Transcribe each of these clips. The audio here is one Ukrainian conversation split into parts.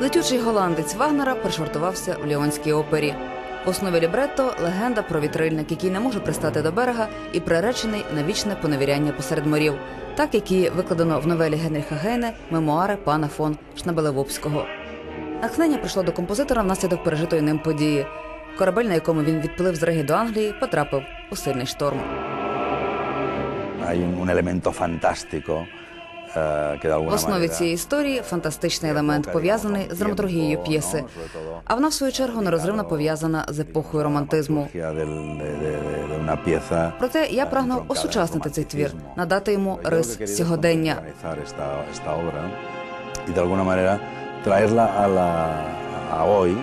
Летючий голландець Вагнера пришвартувався в Ліонській опері. В основі лібретто легенда про вітрильник, який не може пристати до берега і приречений на вічне поневіряння посеред морів, так як і викладено в новелі Генріха Гейне Мемуари пана фон Шнабелевопського. Натхнення прийшло до композитора внаслідок пережитої ним події. Корабель, на якому він відплив з Риги до Англії, потрапив у сильний шторм. Hay un, elemento alguna В основі цієї історії фантастичний елемент пов'язаний з драматургією п'єси. А вона, в свою чергу, нерозривно пов'язана з епохою романтизму. Проте я прагнув осучаснити цей твір, надати йому рис сьогодення. hoy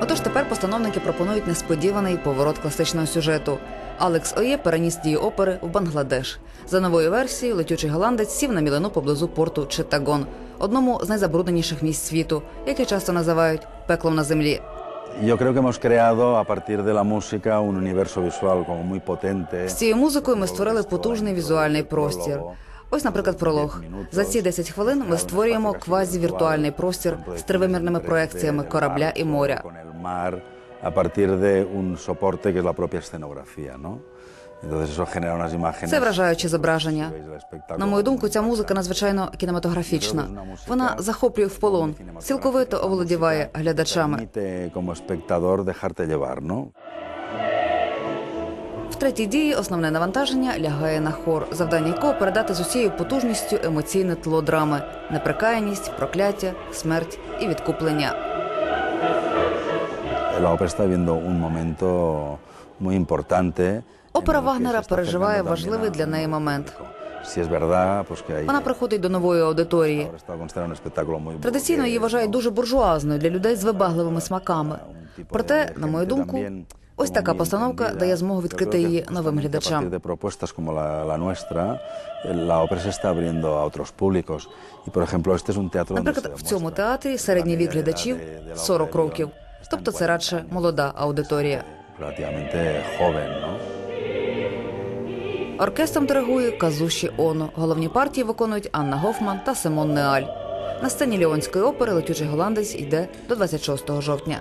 Отож тепер постановники пропонують несподіваний поворот класичного сюжету. Алекс Оє переніс дію опери в Бангладеш. За новою версією, летючий голландець сів на мілину поблизу порту Читтагон, одному з найзабрудненіших місць світу, яке часто називають пеклом на землі. Yo creo que hemos creado a partir de la música un universo visual como muy potente. З цією музикою ми створили потужний візуальний простір. Ось, наприклад, пролог. За ці 10 хвилин ми створюємо квазівіртуальний простір з тривимірними проекціями корабля і моря. A partir de un soporte que es la propia escenografía, ¿no? Це вражаюче зображення. На мою думку, ця музика надзвичайно кінематографічна. Вона захоплює в полон, цілковито оволодіває глядачами. В третій дії основне навантаження лягає на хор, завдання якого передати з усією потужністю емоційне тло драми, неприкаяність, прокляття, смерть і відкуплення. La ópera está viviendo un momento muy importante. Опера Вагнера переживає важливий для неї момент. Вона приходить до нової аудиторії. Традиційно її вважають дуже буржуазною для людей з вибагливими смаками. Проте, на мою думку, ось така постановка дає змогу відкрити її новим глядачам. Наприклад, в цьому театрі середній вік глядачів media de- de la 40 ópera років, тобто це радше молода аудиторія. Оркестром диригує Казуші Оно. Головні партії виконують Анна Гофман та Симон Неаль. На сцені Ліонської опери летючий голландець йде до 26 жовтня.